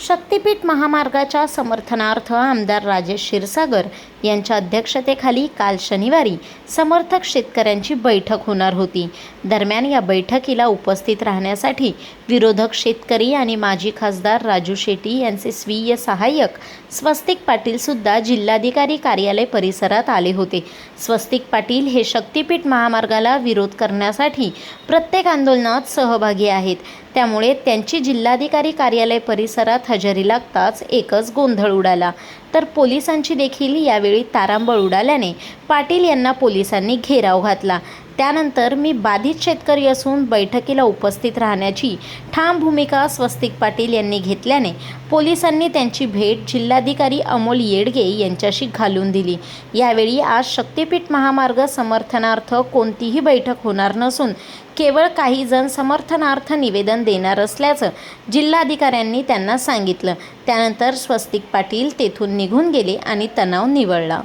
शक्तिपीठ महामार्गाच्या समर्थनार्थ आमदार राजेश क्षीरसागर यांच्या अध्यक्षतेखाली काल शनिवारी समर्थक शेतकऱ्यांची बैठक होणार होती. दरम्यान या बैठकीला उपस्थित राहण्यासाठी विरोधक शेतकरी आणि माजी खासदार राजू शेट्टी यांचे स्वीय सहाय्यक स्वस्तिक पाटील सुद्धा जिल्हाधिकारी कार्यालय परिसरात आले होते. स्वस्तिक पाटील हे शक्तिपीठ महामार्गाला विरोध करण्यासाठी प्रत्येक आंदोलनात सहभागी आहेत. त्यामुळे त्यांची जिल्हाधिकारी कार्यालय परिसरात हजेरी लागताच एकच गोंधळ उडाला. तर पोलिसांची देखील यावेळी तारांबळ उडाल्याने पाटील यांना पोलिसांनी घेराव घातला. त्यानंतर मी बाधित शेतकरी असून बैठकीला उपस्थित राहण्याची ठाम भूमिका स्वस्तिक पाटील यांनी घेतल्याने पोलिसांनी त्यांची भेट जिल्हाधिकारी अमोल येडगे यांच्याशी घालून दिली. यावेळी आज शक्तिपीठ महामार्ग समर्थनार्थ कोणतीही बैठक होणार नसून केवळ काही जण समर्थनार्थ निवेदन देणार असल्याचं जिल्हाधिकाऱ्यांनी त्यांना सांगितलं. त्यानंतर स्वस्तिक पाटील तेथून निघून गेले आणि तणाव निवळला.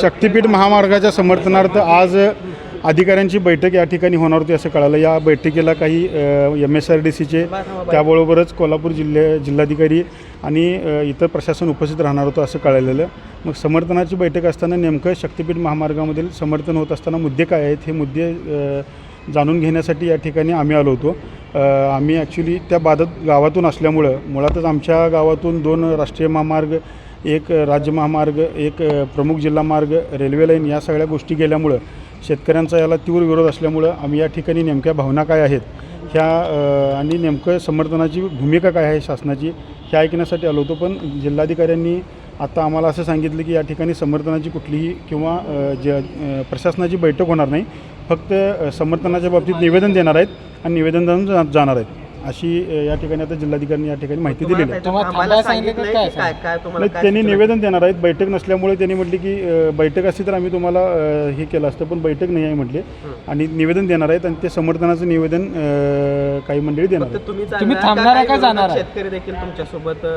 शक्तिपीठ महामार्गाच्या समर्थनार्थ आज अधिकाऱ्यांची बैठक या ठिकाणी होणार होती असं कळालं. या बैठकीला काही एम एस आर डी सीचे त्याबरोबरच कोल्हापूर जिल्हे जिल्हाधिकारी आणि इतर प्रशासन उपस्थित राहणार होतं असं कळलेलं. मग समर्थनाची बैठक असताना नेमकं शक्तिपीठ महामार्गामधील समर्थन होत असताना मुद्दे काय आहेत हे मुद्दे जाणून घेण्यासाठी या ठिकाणी आम्ही आलो होतो. आम्ही ॲक्च्युली त्या बाधत गावातून असल्यामुळं मुळातच आमच्या गावातून दोन राष्ट्रीय महामार्ग एक राज्य महामार्ग एक प्रमुख जिल्हा मार्ग रेल्वे लाईन या सगळ्या गोष्टी गेल्यामुळं शेतकऱ्यांचा याला तीव्र विरोध असल्यामुळं आम्ही या ठिकाणी नेमक्या भावना काय आहेत? ह्या आणि नेमकं समर्थनाची भूमिका काय आहे शासनाची हे ऐकण्यासाठी आलो होतो पण जिल्हाधिकाऱ्यांनी आता आम्हाला असं सांगितलं की या ठिकाणी समर्थनाची कुठलीही किंवा ज प्रशासनाची बैठक होणार नाही. फक्त समर्थनाच्या बाबतीत निवेदन देणार आहेत आणि निवेदन देऊन जा जाणार आहेत. अशी या ठिकाणी आता जिल्हाधिकाऱ्यांनी या ठिकाणी माहिती दिलेली आहे. तुम्हाला सांगितलं सांगितलंय काय की काय काय तुम्हाला नाही काय त्यांनी निवेदन देणार आहेत. बैठक नसल्यामुळे त्यांनी म्हटले की अ, बैठक असती तर आम्ही तुम्हाला अ, हे केलं असतं पण बैठक नाही आहे म्हटले. आणि निवेदन देणार आहेत आणि ते समर्थनाचं निवेदन अ, काही मंडळी देणार आहेत. फक्त तुम्ही थांबणार आहे का काही जाणार आहे? शेतकरी देखील तुमच्यासोबत अ,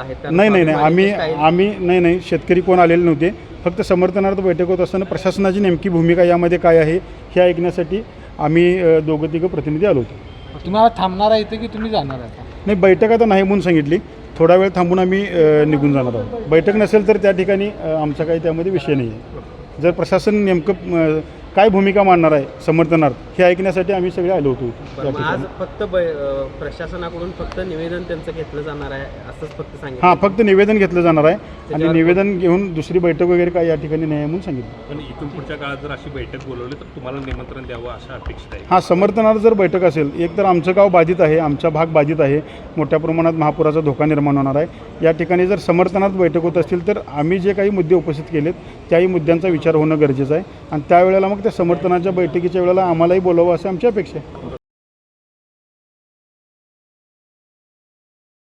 आहेत का? नाही नाही नाही. आम्ही काही- आम्ही नाही नाही. शेतकरी कोण आलेले नव्हते. फक्त समर्थनार्थ बैठक होत असताना प्रशासनाची नेमकी भूमिका यामध्ये काय आहे हे ऐकण्यासाठी आम्ही अ, दोघं तिघं प्रतिनिधी आलो होतो. तुम्हाला थांबणार आहे इथे की तुम्ही जाणार आहे? नाही बैठक आता नाही म्हणून सांगितली. थोडा वेळ थांबून आम्ही अ, निघून जाणार आहोत. बैठक नसेल तर त्या ठिकाणी अ, आमचा काही त्यामध्ये विषय नाही आहे. जर प्रशासन नेमकं अ, काय भूमिका मांडणार आहे समर्थनार्थ हे ऐकण्यासाठी आम्ही सगळे आलो होतो त्या बरं, मग आज ठिकाणी फक्त बै- अ, प्रशासनाकडून फक्त निवेदन त्यांचं घेतलं जाणार आहे असंच फक्त सांगितलं? हां फक्त निवेदन घेतलं जाणार आहे. आणि त्याच्यावर- निवेदन घेऊन दुसरी बैठक वगैरे काय या ठिकाणी नाही आहे म्हणून सांगितलं. पण इथून पुढच्या काळात जर अशी बैठक बोलवली तर तुम्हाला निमंत्रण द्यावं अशा अपेक्षित आहे. हां समर्थनार्थ जर बैठक असेल एक तर आमचं गाव बाधित आहे आमचा भाग बाधित आहे मोठ्या प्रमाणात महापुराचा धोका निर्माण होणार आहे. या ठिकाणी जर समर्थनार्थ बैठक होत असतील तर आम्ही जे काही मुद्दे उपस्थित केलेत त्याही मुद्द्यांचा विचार होणं गरजेचं आहे. आणि त्यावेळेला मग त्या समर्थनाच्या बैठकीच्या वेळेला आम्हालाही बोलावं असं आमची अपेक्षा आहे.